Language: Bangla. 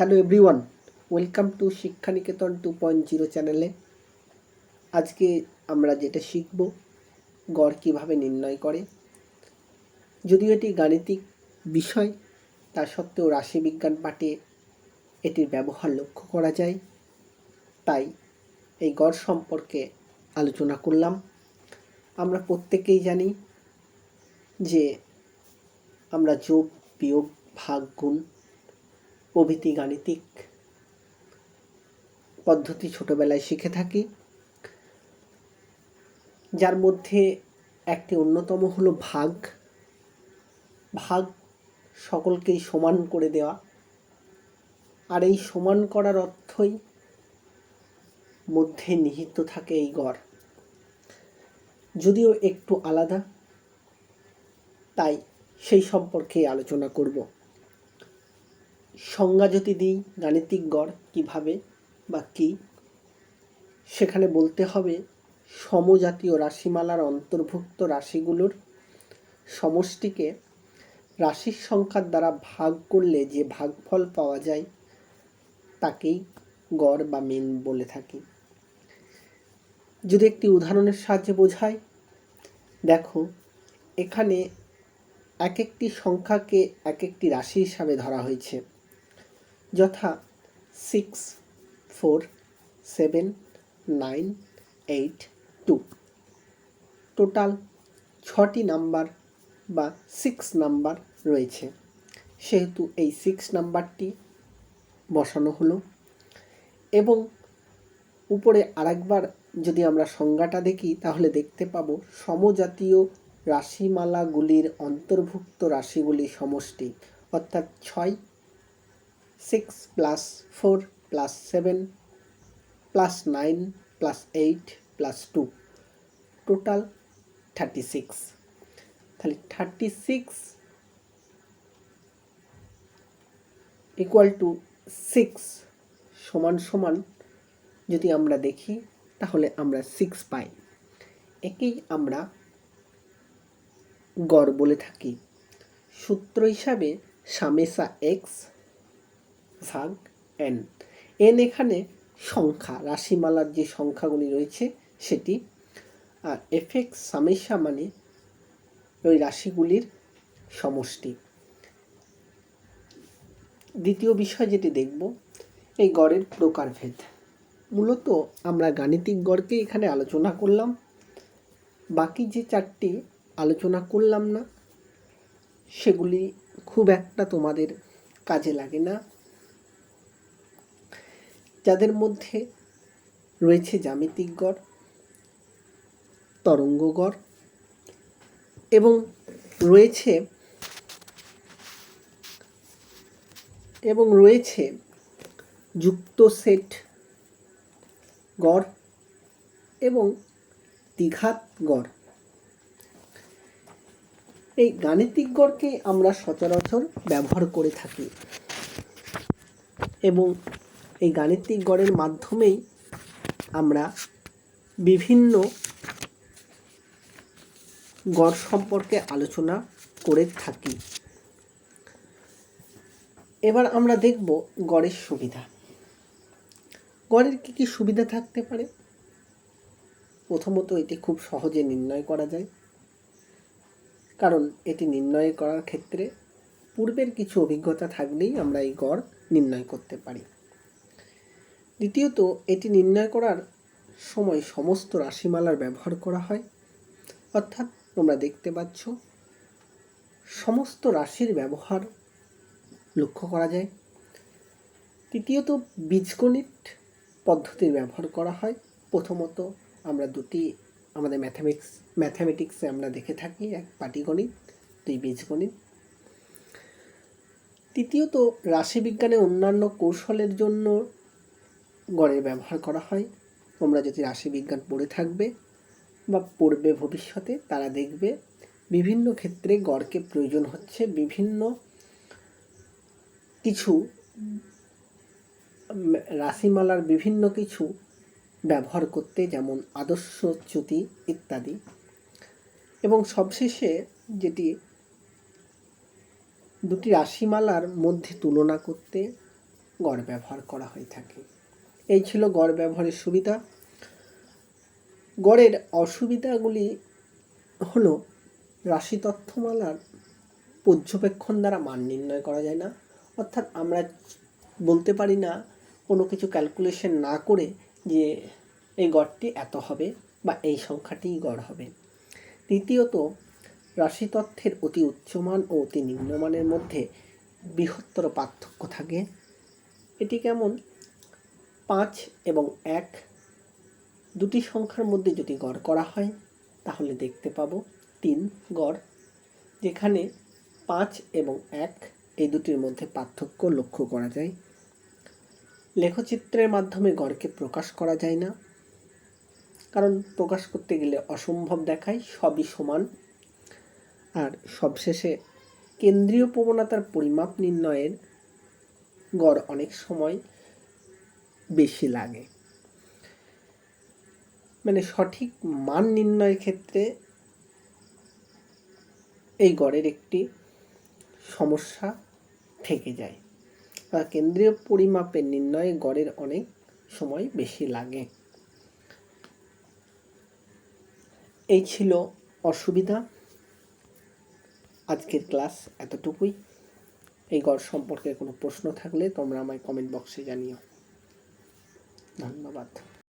Hello everyone welcome to Shikshaniketan two point zero চ্যানেলে আজকে আমরা যেটা শিখব, গড় কীভাবে নির্ণয় করে। যদিও এটি গাণিতিক বিষয়, তা সত্ত্বেও রাশিবিজ্ঞান পাঠে এটির ব্যবহার লক্ষ্য করা যায়। তাই এই গড় সম্পর্কে আলোচনা করলাম। আমরা প্রত্যেকেই জানি যে আমরা যোগ বিয়োগ ভাগ গুণ প্রভৃতি গাণিতিক পদ্ধতি ছোটবেলায় শিখে থাকি। যার মধ্যে একটি অন্যতম হলো ভাগ। ভাগ সকলকেই সমান করে দেওয়া। আর এই সমান করার অর্থই মধ্যে নিহিত থাকে এই গড়। যদিও একটু আলাদা, তাই সেই সম্পর্কে আলোচনা করব। সংজ্ঞা যদি দিই, গাণিতিক গড় কীভাবে বা কি। সেখানে বলতে হবে, সমজাতীয় রাশিমালার অন্তর্ভুক্ত রাশিগুলোর সমষ্টিকে রাশির সংখ্যার দ্বারা ভাগ করলে যে ভাগফল পাওয়া যায়, তাকেই গড় বা মিন বলে থাকি। যদি একটি উদাহরণের সাহায্যে বোঝাই দেখো, এখানে এক একটি সংখ্যাকে এক একটি রাশি হিসাবে ধরা হয়েছে। যথা six four seven nine eight two total ছটি নাম্বার বা সিক্স নাম্বার রয়েছে। সেহেতু এই সিক্স নাম্বারটি বসানো হলো। এবং উপরে আরেকবার যদি আমরা সংজ্ঞাটা দেখি, তাহলে দেখতে পাবো সমজাতীয় রাশিমালাগুলির অন্তর্ভুক্ত রাশিগুলি সমষ্টি। অর্থাৎ ছয় six plus four plus seven plus nine plus eight plus two total thirty six তাহলে thirty six equal to six সমান সমান যদি আমরা দেখি, তাহলে আমরা সিক্স পাই। একেই আমরা গড় বলে থাকি। সূত্র হিসাবে সামেসা এক্স ভাগ এন এন এখানে সংখ্যা, রাশিমালার যে সংখ্যাগুলি রয়েছে সেটি। আর এফেক্স সামেশা মানে ওই রাশিগুলির সমষ্টি। দ্বিতীয় বিষয় যেটি দেখব, এই গড়ের প্রকারভেদ। মূলত আমরা গাণিতিক গড়কে এখানে আলোচনা করলাম। বাকি যে চারটি আলোচনা করলাম না, সেগুলি খুব একটা তোমাদের কাজে লাগে না। যাদের মধ্যে রয়েছে জ্যামিতিক গড়, তরঙ্গ গড় এবং রয়েছে এবং রয়েছে যুক্ত সেট গড় এবং দ্বিঘাত গড়। এই গাণিতিক গড়কে আমরা সচরাচর ব্যবহার করে থাকি এবং এই গাণিতিক গড়ের মাধ্যমেই আমরা বিভিন্ন গড় সম্পর্কে আলোচনা করে থাকি। এবার আমরা দেখব গড়ের সুবিধা। গড়ের কী কী সুবিধা থাকতে পারে? প্রথমত এটি খুব সহজে নির্ণয় করা যায়। কারণ এটি নির্ণয় করার ক্ষেত্রে পূর্বের কিছু অভিজ্ঞতা থাকলেই আমরা এই গড় নির্ণয় করতে পারি। দ্বিতীয়ত, এটি নির্ণয় করার সময় সমস্ত রাশিমালার ব্যবহার করা হয়। অর্থাৎ, তোমরা দেখতে পাচ্ছ, সমস্ত রাশির ব্যবহার লক্ষ্য করা যায়। তৃতীয়ত, বীজগণিত পদ্ধতির ব্যবহার করা হয়। প্রথমত, আমরা দুটি, আমাদের ম্যাথামেটিক্স, ম্যাথামেটিক্সে আমরা দেখে থাকি, এক পাটিগণিত, দুই বীজগণিত। তৃতীয়ত, রাশিবিজ্ঞানে অন্যান্য কৌশলের জন্য গড়ের ব্যবহার করা হয়। তোমরা যদি রাশিবিজ্ঞান পড়ে থাকবে বা পড়বে ভবিষ্যতে, তারা দেখবে বিভিন্ন ক্ষেত্রে গড়কে প্রয়োজন হচ্ছে বিভিন্ন কিছু রাশিমালার বিভিন্ন কিছু ব্যবহার করতে, যেমন আদর্শ চ্যুতি ইত্যাদি। এবং সবশেষে যেটি, দুটি রাশিমালার মধ্যে তুলনা করতে গড় ব্যবহার করা হয়ে থাকে। এই ছিল গড় ব্যবহারের সুবিধা। গড়ের অসুবিধাগুলি হল রাশি তথ্যমালার পর্যবেক্ষণ দ্বারা মান নির্ণয় করা যায় না। অর্থাৎ আমরা বলতে পারি না, কোনো কিছু ক্যালকুলেশন না করে যে এই গড়টি এত হবে বা এই সংখ্যাটিই গড় হবে। দ্বিতীয়ত, রাশি তথ্যের অতি উচ্চমান ও অতি নিম্নমানের মধ্যে বৃহত্তর পার্থক্য থাকে। এটি কেমন? পাঁচ এবং এক দুটি সংখ্যার মধ্যে যদি গড় করা হয়, তাহলে দেখতে পাবো তিন গড়, যেখানে পাঁচ এবং এক এই দুটির মধ্যে পার্থক্য লক্ষ্য করা যায়। লেখচিত্রের মাধ্যমে গড়কে প্রকাশ করা যায় না, কারণ প্রকাশ করতে গেলে অসম্ভব দেখায়, সবই সমান। আর সবশেষে কেন্দ্রীয় প্রবণতার পরিমাপ নির্ণয়ের গড় অনেক সময় বেশি লাগে। মানে সঠিক মান নির্ণয়ের ক্ষেত্রে এই গড়ের একটি সমস্যা থেকে যায় আর কেন্দ্রীয় পরিমাপের নির্ণয়ে গড়ের অনেক সময় বেশি লাগে। এই ছিল অসুবিধা। আজকের ক্লাস এতটুকুই। এই গড় সম্পর্কে কোনো প্রশ্ন থাকলে তোমরা আমায় কমেন্ট বক্সে জানিও। ধন্যবাদ।